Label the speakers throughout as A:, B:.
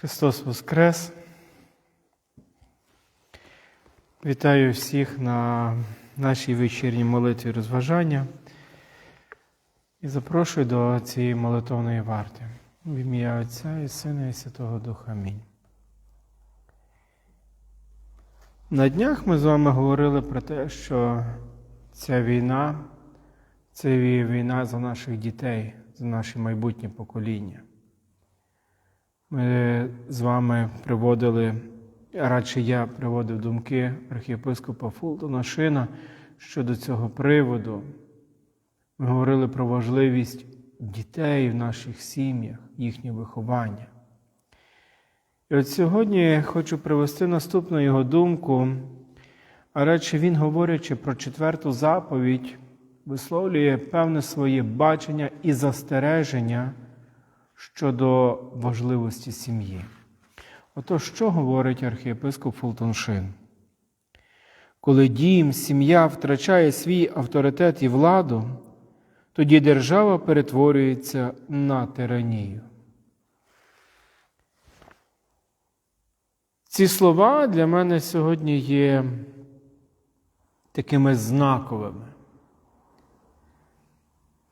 A: Христос Воскрес! Вітаю всіх на нашій вечірній молитві розважання і запрошую до цієї молитовної варти. В ім'я Отця і Сина і Святого Духа. Амінь. На днях ми з вами говорили про те, що ця війна це війна за наших дітей, за наше майбутнє покоління. Ми з вами приводили, радше я приводив думки архієпископа Фултона Шина щодо цього приводу. Ми говорили про важливість дітей в наших сім'ях, їхнє виховання. І от сьогодні хочу привести наступну його думку, а радше він, говорячи про четверту заповідь, висловлює певне своє бачення і застереження щодо важливості сім'ї. Отож, що говорить архієпископ Фултоншин? Коли дім, сім'я втрачає свій авторитет і владу, тоді держава перетворюється на тиранію. Ці слова для мене сьогодні є такими знаковими.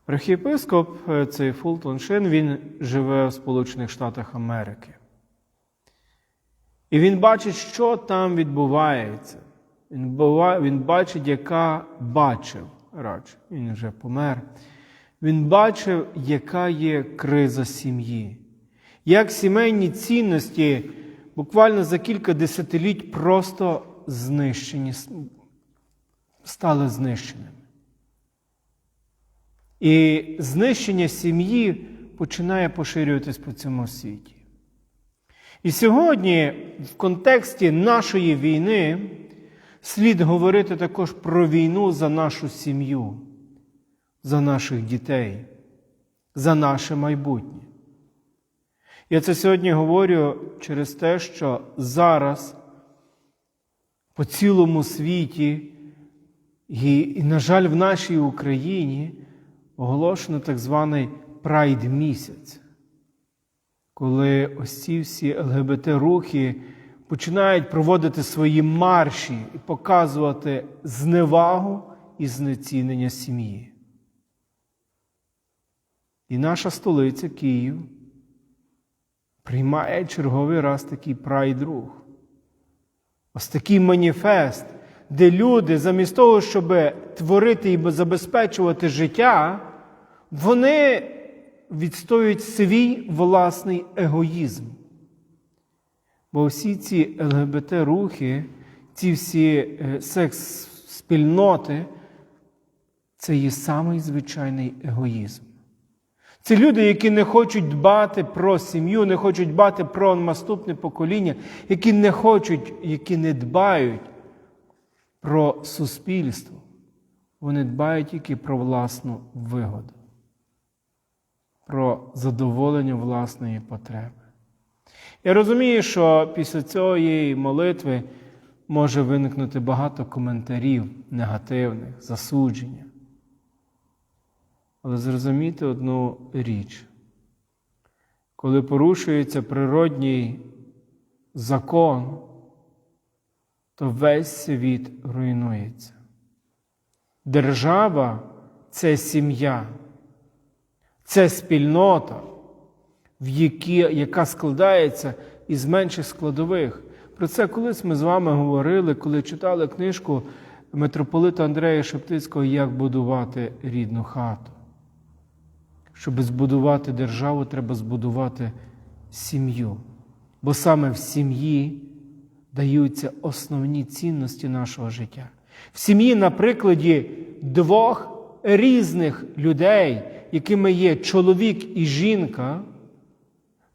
A: Архієпископ е, цей Фултон Шин, він живе в Сполучених Штатах Америки. І він бачить, що там відбувається. Він, бува, він бачить, яка бачив радше, він вже помер. Він бачив, яка є криза сім'ї, як сімейні цінності буквально за кілька десятиліть просто знищені, стали знищеними. І знищення сім'ї починає поширюватись по цьому світі. І сьогодні, в контексті нашої війни, слід говорити також про війну за нашу сім'ю, за наших дітей, за наше майбутнє. Я це сьогодні говорю через те, що зараз по цілому світі, і, на жаль, в нашій Україні оголошено так званий прайд місяць, коли ось ці всі ЛГБТ-рухи починають проводити свої марші і показувати зневагу і знецінення сім'ї. І наша столиця Київ приймає черговий раз такий прайд-рух. Ось такий маніфест, де люди, замість того, щоб творити і забезпечувати життя, вони відстоюють свій власний егоїзм. Бо всі ці ЛГБТ-рухи, ці всі секс-спільноти, це є самий звичайний егоїзм. Це люди, які не хочуть дбати про сім'ю, не хочуть дбати про наступне покоління, які не хочуть, які не дбають про суспільство. Вони дбають тільки про власну вигоду, про задоволення власної потреби. Я розумію, що після цієї молитви може виникнути багато коментарів негативних, засудження. Але зрозумійте одну річ, коли порушується природній закон, то весь світ руйнується. Держава це сім'я, це спільнота, в які, яка складається із менших складових. Про це колись ми з вами говорили, коли читали книжку митрополита Андрея Шептицького Як будувати рідну хату. Щоб збудувати державу, треба збудувати сім'ю. Бо саме в сім'ї даються основні цінності нашого життя. В сім'ї, на прикладі двох різних людей, якими є чоловік і жінка,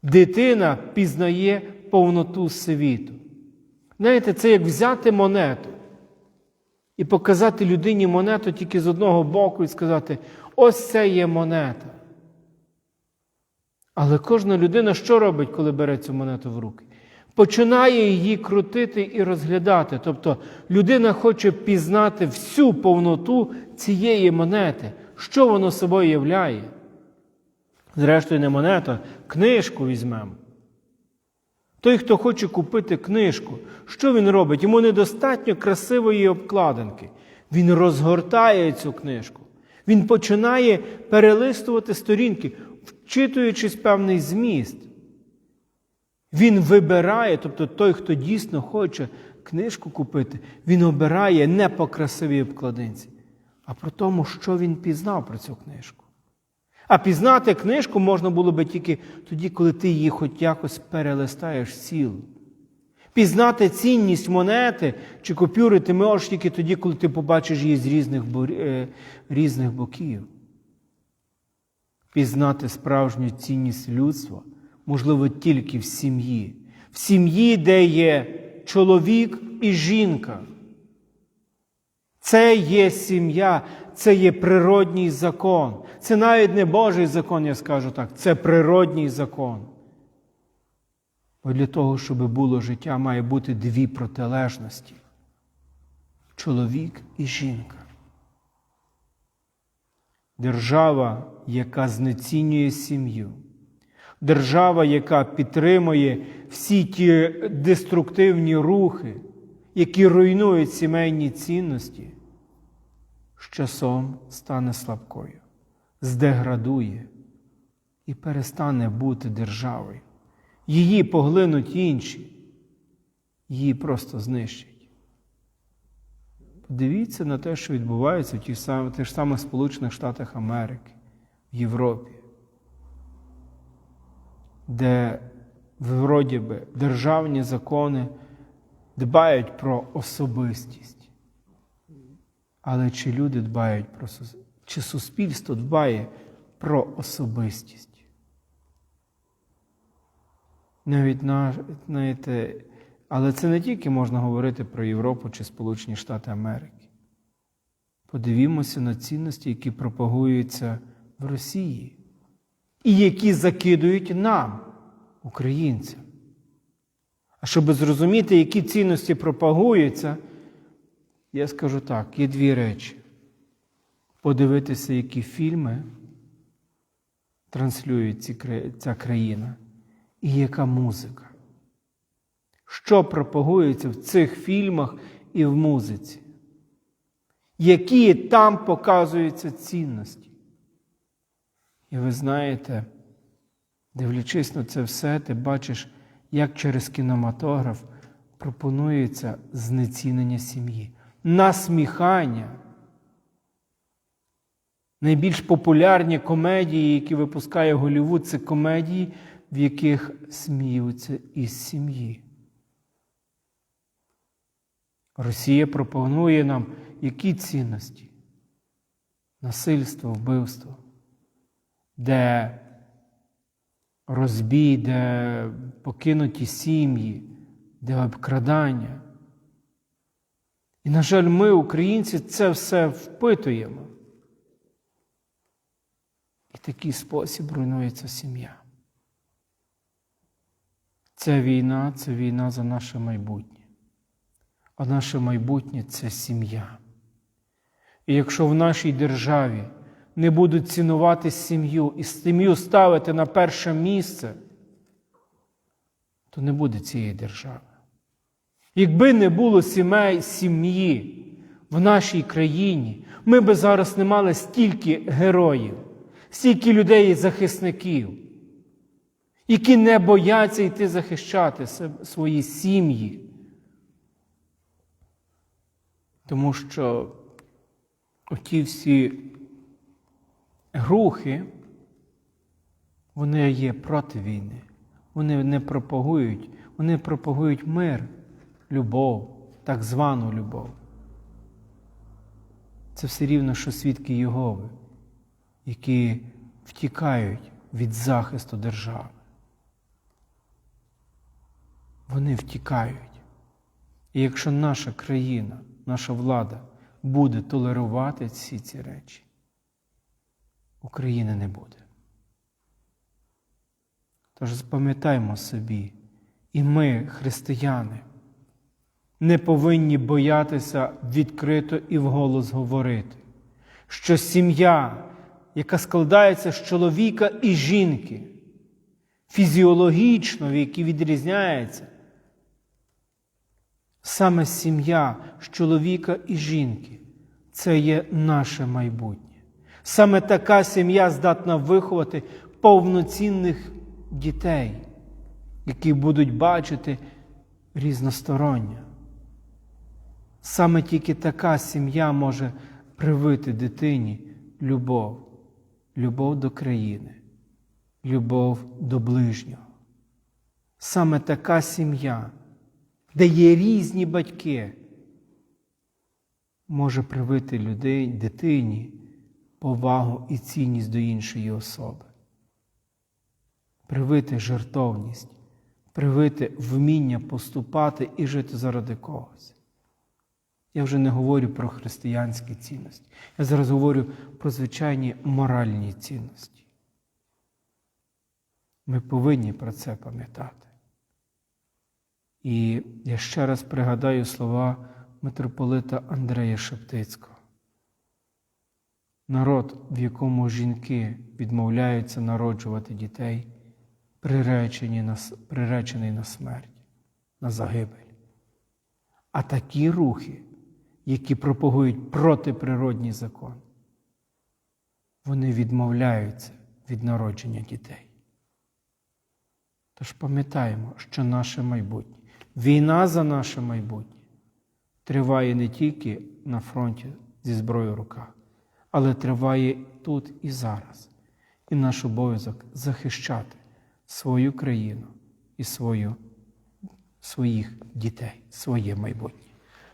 A: дитина пізнає повноту світу. Знаєте, це як взяти монету і показати людині монету тільки з одного боку і сказати: ось це є монета. Але кожна людина що робить, коли бере цю монету в руки? Починає її крутити і розглядати. Тобто людина хоче пізнати всю повноту цієї монети, що воно собою являє. Зрештою, не монета, книжку візьмемо. Той, хто хоче купити книжку, що він робить? Йому недостатньо красивої обкладинки. Він розгортає цю книжку. Він починає перелистувати сторінки, вчитуючись певний зміст. Він вибирає, тобто той, хто дійсно хоче книжку купити, він обирає не по красивій обкладинці, а про тому, що він пізнав про цю книжку. А пізнати книжку можна було би тільки тоді, коли ти її хоч якось перелистаєш цілу. Пізнати цінність монети чи купюри ти можеш тільки тоді, коли ти побачиш її з різних, е, різних боків. Пізнати справжню цінність людства можливо тільки в сім'ї. В сім'ї, де є чоловік і жінка. Це є сім'я, це є природній закон. Це навіть не Божий закон, я скажу так, це природній закон. Бо для того, щоб було життя, має бути дві протилежності чоловік і жінка. Держава, яка знецінює сім'ю, держава, яка підтримує всі ті деструктивні рухи, які руйнують сімейні цінності, з часом стане слабкою, здеградує і перестане бути державою. Її поглинуть інші, її просто знищать. Подивіться на те, що відбувається в тих самих, тих самих Сполучених Штатах Америки, в Європі, де вроді би державні закони дбають про особистість. Але чи люди дбають про чи суспільство дбає про особистість? Навіть на, знаєте, але це не тільки можна говорити про Європу чи Сполучені Штати Америки. Подивімося на цінності, які пропагуються в Росії, і які закидують нам, українцям. А щоб зрозуміти, які цінності пропагуються, я скажу так: є дві речі. Подивитися, які фільми транслює ця країна, і яка музика. Що пропагується в цих фільмах і в музиці? Які там показуються цінності? І ви знаєте, дивлячись на це все, ти бачиш, як через кінематограф пропонується знецінення сім'ї, насміхання. Найбільш популярні комедії, які випускає Голлівуд, це комедії, в яких сміються із сім'ї. Росія пропонує нам які цінності? Насильство, вбивство, де розбій, де покинуті сім'ї, де обкрадання. І, на жаль, ми, українці, це все впитуємо. І такий спосіб руйнується сім'я. Ця війна це війна за наше майбутнє. А наше майбутнє це сім'я. І якщо в нашій державі не будуть цінувати сім'ю і сім'ю ставити на перше місце, то не буде цієї держави. Якби не було сімей сім'ї в нашій країні, ми би зараз не мали стільки героїв, стільки людей і захисників, які не бояться йти захищати свої сім'ї. Тому що оті всі рухи, вони є проти війни. Вони не пропагують, вони пропагують мир, любов, так звану любов. Це все рівно, що свідки Єгови, які втікають від захисту держави. Вони втікають. І якщо наша країна, наша влада буде толерувати всі ці речі, України не буде. Тож запам'ятаймо собі, і ми, християни, не повинні боятися відкрито і вголос говорити, що сім'я, яка складається з чоловіка і жінки, фізіологічно, який відрізняється. Саме сім'я з чоловіка і жінки це є наше майбутнє. Саме така сім'я здатна виховати повноцінних дітей, які будуть бачити різностороннє. Саме тільки така сім'я може привити дитині любов, любов до країни, любов до ближнього. Саме така сім'я, де є різні батьки, може привити людей, дитині повагу і цінність до іншої особи, привити жертовність, привити вміння поступати і жити заради когось. Я вже не говорю про християнські цінності. Я зараз говорю про звичайні моральні цінності. Ми повинні про це пам'ятати. І я ще раз пригадаю слова митрополита Андрея Шептицького. Народ, в якому жінки відмовляються народжувати дітей, приречені на, приречений на смерть, на загибель. А такі рухи, які пропагують протиприродній закон, вони відмовляються від народження дітей. Тож пам'ятаємо, що наше майбутнє, війна за наше майбутнє триває не тільки на фронті зі зброєю в руках, але триває тут і зараз. І наш обов'язок захищати свою країну і свою, своїх дітей, своє майбутнє.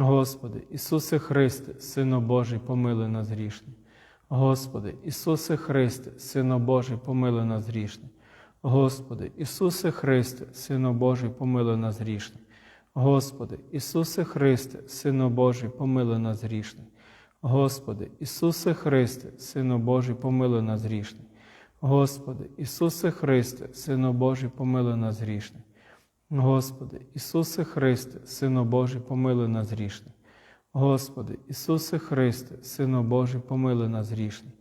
A: Господи, Ісусе Христе, Сино Божий, помилуй нас грішних. Господи, Ісусе Христе, Сино Божий, помилуй нас грішних. Господи, Ісусе Христе, Сино Божий, помилуй нас грішних. Господи, Ісусе Христе, Сино Божий, помилуй нас грішних. Господи, Ісусе Христе, Сино Божий, помилуй нас грішних. Господи, Ісусе Христе, Сино Божий, помилуй нас грішних. Господи, Ісусе Христе, Сино Божий, помилуй нас грішних. Господи, Ісусе Христе, Сино Божий, помилуй нас грішних.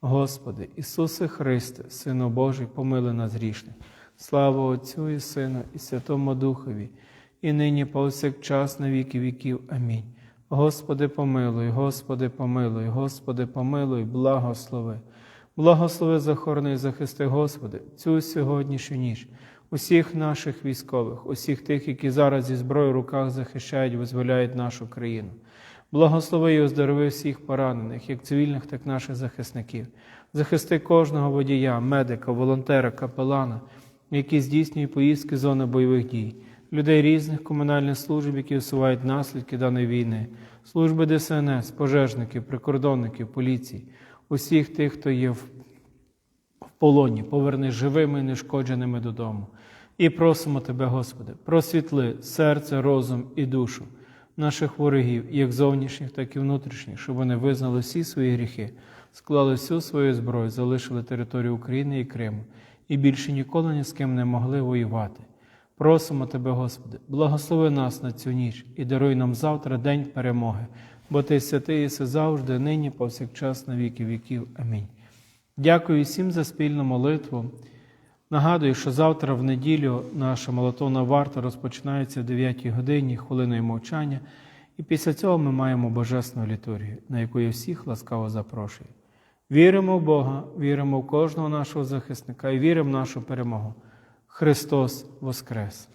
A: Господи, Ісусе Христе, Сино Божий, помилуй нас грішних. Слава Отцю і Сину, і Святому Духові, і нині повсякчас на віки віків. Амінь. Господи, помилуй, Господи, помилуй, Господи, помилуй, благослови. Благослови захорони і захисти, Господи, цю сьогоднішню ніч, усіх наших військових, усіх тих, які зараз зі зброєю в руках захищають, визволяють нашу країну. Благослови і оздорови всіх поранених, як цивільних, так і наших захисників. Захисти кожного водія, медика, волонтера, капелана, які здійснюють поїздки зони бойових дій, людей різних комунальних служб, які усувають наслідки даної війни, служби ДСНС, пожежників, прикордонників, поліції, усіх тих, хто є в полоні, поверни живими і нешкодженими додому. І просимо Тебе, Господи, просвітли серце, розум і душу наших ворогів, як зовнішніх, так і внутрішніх, щоб вони визнали всі свої гріхи, склали всю свою зброю, залишили територію України і Криму і більше ніколи ні з ким не могли воювати. Просимо Тебе, Господи, благослови нас на цю ніч і даруй нам завтра день перемоги, бо Ти святий єси завжди, нині, повсякчас, на віки віків. Амінь. Дякую всім за спільну молитву. Нагадую, що завтра в неділю наша молитовна варта розпочинається в 9 годині хвилиною мовчання, і після цього ми маємо божественну літургію, на яку я всіх ласкаво запрошую. Віримо в Бога, віримо в кожного нашого захисника і віримо в нашу перемогу. Христос Воскрес!